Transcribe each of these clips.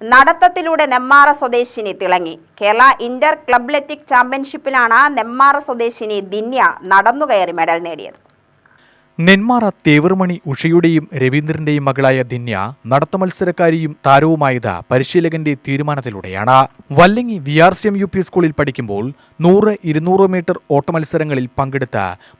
നടത്തത്തിലൂടെ നെമ്മാറ സ്വദേശിനി തിളങ്ങി. കേരള ഇന്റർ ക്ലബ്ലറ്റിക് ചാമ്പ്യൻഷിപ്പിലാണ് നെമ്മാറ സ്വദേശിനി ദിന്യ നടന്നുകയറി മെഡൽ നേടിയത്. നെന്മാറ തേവർമണി ഉഷയുടെയും രവീന്ദ്രന്റെയും മകളായ ധിന്യ നടത്ത മത്സരക്കാരിയും താരവുമായത് പരിശീലകന്റെ തീരുമാനത്തിലൂടെയാണ്. Vallangi V R C M U P സ്കൂളിൽ പഠിക്കുമ്പോൾ നൂറ് ഇരുന്നൂറ് മീറ്റർ ഓട്ട മത്സരങ്ങളിൽ പങ്കെടുത്ത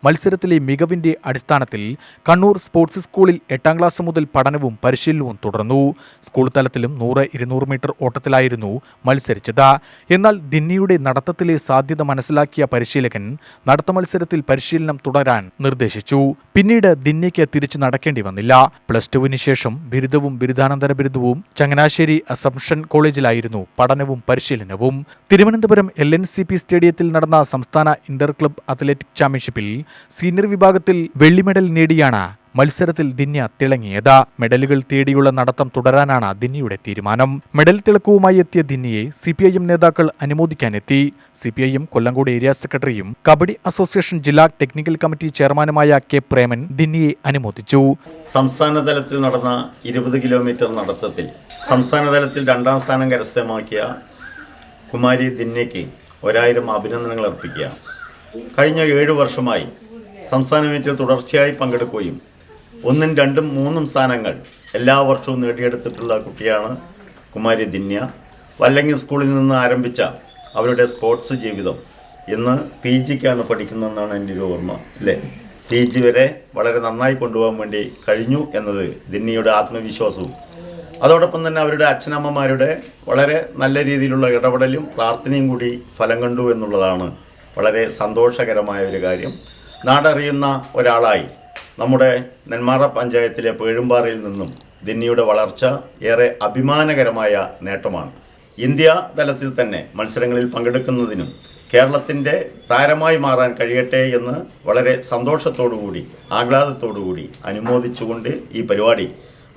മത്സരത്തിലെ മികവിന്റെ അടിസ്ഥാനത്തിൽ കണ്ണൂർ സ്പോർട്സ് സ്കൂളിൽ എട്ടാം ക്ലാസ് മുതൽ പഠനവും പരിശീലനവും തുടർന്നു. സ്കൂൾ തലത്തിലും നൂറ് ഇരുന്നൂറ് മീറ്റർ ഓട്ടത്തിലായിരുന്നു മത്സരിച്ചത്. എന്നാൽ ധിന്യയുടെ നടത്തത്തിലെ സാധ്യത മനസ്സിലാക്കിയ പരിശീലകൻ നടത്ത മത്സരത്തിൽ പരിശീലനം തുടരാൻ നിർദ്ദേശിച്ചു. പിന്നീട് ദിന്യയ്ക്ക് തിരിച്ചു നടക്കേണ്ടി വന്നില്ല. പ്ലസ് ടുവിന് ശേഷം ബിരുദവും ബിരുദാനന്തര ബിരുദവും ചങ്ങനാശ്ശേരി അസംഷൻ കോളേജിലായിരുന്നു പഠനവും പരിശീലനവും. Thiruvananthapuram L N C P സ്റ്റേഡിയത്തിൽ നടന്ന സംസ്ഥാന ഇന്റർ ക്ലബ് അത്ലറ്റിക് ചാമ്പ്യൻഷിപ്പിൽ സീനിയർ വിഭാഗത്തിൽ വെള്ളി മെഡൽ നേടിയാണ് മത്സരത്തിൽ ദിന്യ തിളങ്ങിയത്. മെഡലുകൾ തേടിയുള്ള നടത്തം തുടരാനാണ് ദിന്യയുടെ തീരുമാനം. മെഡൽ തിളക്കവുമായി എത്തിയ ദിന്യയെ സി പി ഐ നേതാക്കൾ അനുമോദിക്കാനെത്തി. C P I M area സെക്രട്ടറിയും കബഡി അസോസിയേഷൻ ജില്ലാ ടെക്നിക്കൽ കമ്മിറ്റി ചെയർമാനുമായ കെ പ്രേമൻ ദിന്യയെ അനുമോദിച്ചു. സംസ്ഥാന തലത്തിൽ നടന്ന ഇരുപത് കിലോമീറ്റർ നടത്തത്തിൽ സംസ്ഥാന തലത്തിൽ രണ്ടാം സ്ഥാനം കരസ്ഥമാക്കിയ കുമാരി ദിന്യയ്ക്ക് ഒരായിരം അഭിനന്ദനങ്ങൾ അർപ്പിക്കുക കഴിഞ്ഞ ഏഴ് വർഷമായി സംസ്ഥാന മീറ്റിൽ തുടർച്ചയായി പങ്കെടുക്കുകയും ഒന്നും രണ്ടും മൂന്നും സ്ഥാനങ്ങൾ എല്ലാ വർഷവും നേടിയെടുത്തിട്ടുള്ള കുട്ടിയാണ് കുമാരി ദിന്യ. വല്ലങ്ങി സ്കൂളിൽ നിന്ന് ആരംഭിച്ച അവരുടെ സ്പോർട്സ് ജീവിതം ഇന്ന് പി ജിക്കാണ് പഠിക്കുന്നതെന്നാണ് എന്റെ ഒരു ഓർമ്മ അല്ലേ? പി ജി വരെ വളരെ നന്നായി കൊണ്ടുപോകാൻ വേണ്ടി കഴിഞ്ഞു എന്നത് ദിന്നിയുടെ ആത്മവിശ്വാസവും. അതോടൊപ്പം തന്നെ അവരുടെ അച്ഛനമ്മമാരുടെ വളരെ നല്ല രീതിയിലുള്ള ഇടപെടലും പ്രാർത്ഥനയും കൂടി ഫലം കണ്ടു എന്നുള്ളതാണ് വളരെ സന്തോഷകരമായ ഒരു കാര്യം. നാടറിയുന്ന ഒരാളായി നമ്മുടെ നെന്മാറ പഞ്ചായത്തിലെ പേഴുംപാറയിൽ നിന്നും ദിന്നിയുടെ വളർച്ച ഏറെ അഭിമാനകരമായ നേട്ടമാണ്. ഇന്ത്യ തലത്തിൽ തന്നെ മത്സരങ്ങളിൽ പങ്കെടുക്കുന്നതിനും കേരളത്തിന്റെ താരമായി മാറാൻ കഴിയട്ടെ എന്ന് വളരെ സന്തോഷത്തോടുകൂടി ആഹ്ലാദത്തോടുകൂടി അനുമോദിച്ചുകൊണ്ട് ഈ പരിപാടി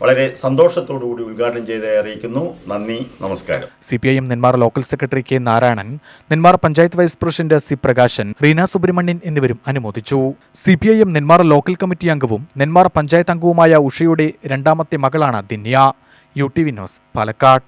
വളരെ സന്തോഷത്തോടുകൂടി ഉദ്ഘാടനം ചെയ്ത് അറിയിക്കുന്നു. നന്ദി നമസ്കാരം. C P I M Nenmara local secretary K Narayanan Nenmara panchayat vice president C Prakashan Reena Subrahmanyan എന്നിവരും അനുമോദിച്ചു. C P I M Nenmara local committee അംഗവും നെന്മാർ പഞ്ചായത്ത് അംഗവുമായ ഉഷയുടെ രണ്ടാമത്തെ മകളാണ് ദിന്യ. U T V news Palakkad.